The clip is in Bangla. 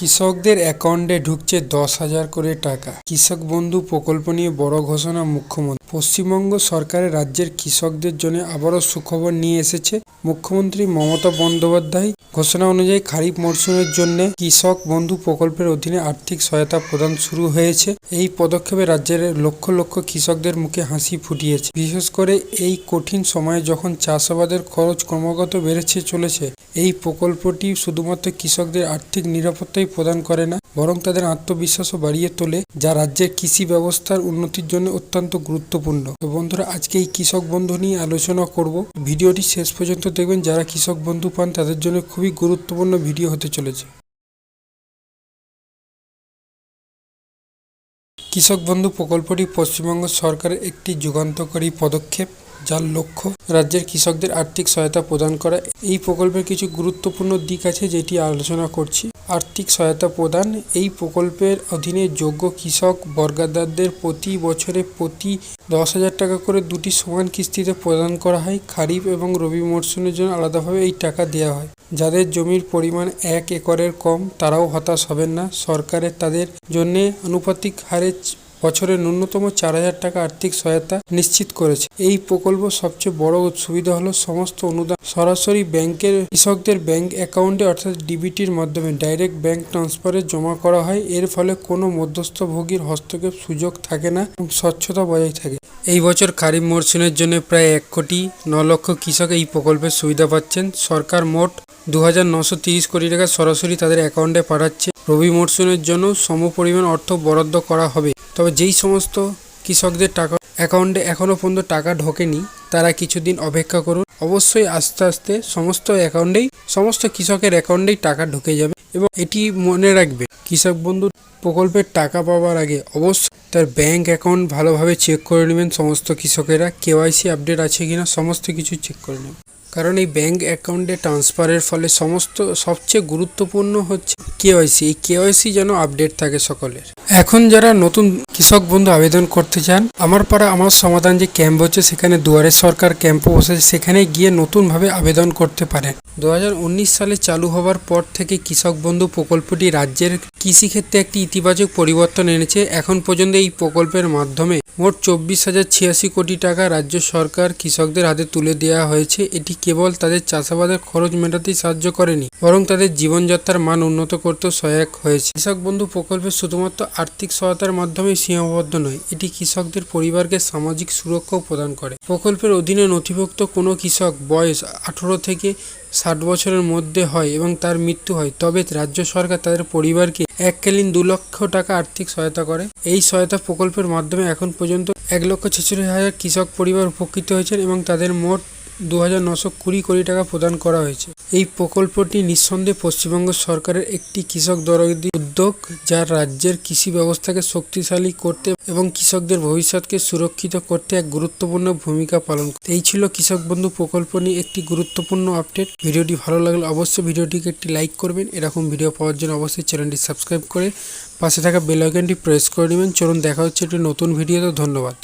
কৃষকদের অ্যাকাউন্টে ঢুকছে দশ হাজার করে টাকা। কৃষক বন্ধু প্রকল্প নিয়ে বড় ঘোষণা মুখ্যমন্ত্রী। পশ্চিমবঙ্গ সরকারের রাজ্যের কৃষকদের জন্য আবারও সুখবর নিয়ে এসেছে মুখ্যমন্ত্রী মমতা বন্দ্যোপাধ্যায়। ঘোষণা অনুযায়ী খারিফ মরশুমের জন্য কৃষক বন্ধু প্রকল্পের অধীনে আর্থিক সহায়তা প্রদান শুরু হয়েছে। এই পদক্ষেপে রাজ্যের লক্ষ লক্ষ কৃষকদের মুখে হাসি ফুটিয়েছে। বিশেষ করে এই কঠিন সময়ে যখন চাষাবাদের খরচ ক্রমাগত বেড়েছে চলেছে, এই প্রকল্পটি শুধুমাত্র কৃষকদের আর্থিক নিরাপত্তাই প্রদান করে না, বরং তাদের আত্মবিশ্বাসও বাড়িয়ে তোলে, যা রাজ্যের কৃষি ব্যবস্থার উন্নতির জন্য অত্যন্ত গুরুত্বপূর্ণ। তো বন্ধুরা, আজকে এই কৃষক বন্ধু নিয়ে আলোচনা করব। ভিডিওটি শেষ পর্যন্ত দেখবেন, যারা কৃষক বন্ধু পান তাদের জন্য খুবই গুরুত্বপূর্ণ ভিডিও হতে চলেছে। কৃষক বন্ধু প্রকল্পটি পশ্চিমবঙ্গ সরকারের একটি যুগান্তকারী পদক্ষেপ। যার লক্ষ্য রাজ্যের কৃষকদের আর্থিক সহায়তা প্রদান করা। এই প্রকল্পের কিছু গুরুত্বপূর্ণ দিক আছে যেটি আলোচনা করছি। আর্থিক সহায়তা প্রদান। এই প্রকল্পের অধীনে যোগ্য কৃষক বর্গাদারদের প্রতি বছরে প্রতি দশ হাজার টাকা করে দুটি সমান কিস্তিতে প্রদান করা হয়। খারিফ এবং রবি মরশুমের জন্য আলাদাভাবে এই টাকা দেওয়া হয়। যাদের জমির পরিমাণ এক একরের কম, তারাও হতাশ হবেন না। সরকারের তাদের জন্য আনুপাতিক হারে বছরে ন্যূনতম চার হাজার টাকা আর্থিক সহায়তা নিশ্চিত করেছে। এই প্রকল্প সবচেয়ে বড় সুবিধা হলো সমস্ত অনুদান। সরাসরি ব্যাংকের কৃষকদের ব্যাংক অ্যাকাউন্টে অর্থাৎ ডিবিটির মাধ্যমে ডাইরেক্ট ব্যাংক ট্রান্সফারে জমা করা হয়। এর ফলে কোনো মধ্যস্থভোগীর হস্তক্ষেপ সুযোগ থাকে না এবং স্বচ্ছতা বজায় থাকে। এই বছর খারিফ মরশুমের জন্য প্রায় এক কোটি ন লক্ষ কৃষক এই প্রকল্পের সুবিধা পাচ্ছেন। সরকার মোট দু কোটি টাকা সরাসরি তাদের অ্যাকাউন্টে পাঠাচ্ছে। রবি মরশুমের জন্য সমপরিমাণ অর্থ বরাদ্দ করা হবে। তবে যেই সমস্ত কৃষকদের টাকা অ্যাকাউন্টে এখনও পর্যন্ত টাকা ঢোকেনি, তারা কিছুদিন অপেক্ষা করুন। অবশ্যই আস্তে আস্তে সমস্ত অ্যাকাউন্টেই, সমস্ত কৃষকের অ্যাকাউন্টেই টাকা ঢুকে যাবে এবং এটি মনে রাখবে, কৃষক বন্ধু প্রকল্পের টাকা পাওয়ার আগে অবশ্যই তার ব্যাংক অ্যাকাউন্ট ভালোভাবে চেক করে নেবেন, সমস্ত কৃষকেরা কেওয়াইসি আপডেট আছে কিনা, সমস্ত কিছু চেক করে নেবেন। কারণ এই ব্যাঙ্ক অ্যাকাউন্টে ট্রান্সফারের ফলে সমস্ত, সবচেয়ে গুরুত্বপূর্ণ হচ্ছে কেওয়াইসি এই কেওয়াইসি যেন আপডেট থাকে সকলের। এখন যারা নতুন কৃষক বন্ধু আবেদন করতে চান, আমার পাড়া আমার সমাধান যে ক্যাম্প হচ্ছে, সেখানে দুয়ারে সরকার ক্যাম্পও বসেছে সেখানে গিয়ে নতুনভাবে আবেদন করতে পারেন। দু হাজার উনিশ সালে চালু হওয়ার পর থেকে কৃষক বন্ধু প্রকল্পটি রাজ্যের কৃষিক্ষেত্রে একটি ইতিবাচক পরিবর্তন এনেছে। এখন পর্যন্ত এই প্রকল্পের মাধ্যমে মোট চব্বিশ হাজার ছিয়াশি কোটি টাকা রাজ্য সরকার কৃষকদের হাতে তুলে দেওয়া হয়েছে। এটি কেবল তাদের চাষাবাদের খরচ মেটাতেই সাহায্য করেনি, বরং তাদের জীবনযাত্রার মান উন্নত করতেও সহায়ক হয়েছে। কৃষক বন্ধু প্রকল্পে শুধুমাত্র আর্থিক সহায়তার মাধ্যমেই সীমাবদ্ধ নয়, এটি কৃষকদের পরিবারকে সামাজিক সুরক্ষাও প্রদান করে। প্রকল্পের অধীনে নথিভুক্ত কোনো কৃষক বয়স আঠারো থেকে ষাট বছরের মধ্যে হয় এবং তার মৃত্যু হয়। তবে রাজ্য সরকার তাদের পরিবারকে এককালীন দু লক্ষ টাকা আর্থিক সহায়তা করে। এই সহায়তা প্রকল্পের মাধ্যমে এখন পর্যন্ত এক লক্ষ ছেচল্লিশ হাজার কৃষক পরিবার উপকৃত হয়েছেন এবং তাদের মোট দু হাজার নশো কুড়ি কোটি টাকা প্রদান করা হয়েছে। এই প্রকল্পটি নিঃসন্দেহে পশ্চিমবঙ্গ সরকারের একটি কৃষক দরদি উদ্যোগ, যা রাজ্যের কৃষি ব্যবস্থাকে শক্তিশালী করতে এবং কৃষকদের ভবিষ্যৎকে সুরক্ষিত করতে এক গুরুত্বপূর্ণ ভূমিকা পালন করে। এই ছিল কৃষক বন্ধু প্রকল্প নিয়ে একটি গুরুত্বপূর্ণ আপডেট। ভিডিওটি ভালো লাগলে অবশ্যই ভিডিওটিকে একটি লাইক করবেন। এরকম ভিডিও পাওয়ার জন্য অবশ্যই চ্যানেলটি সাবস্ক্রাইব করে পাশে থাকা বেল আইকনটি প্রেস করে নেবেন। চলুন দেখা হচ্ছে একটি নতুন ভিডিওতে। ধন্যবাদ।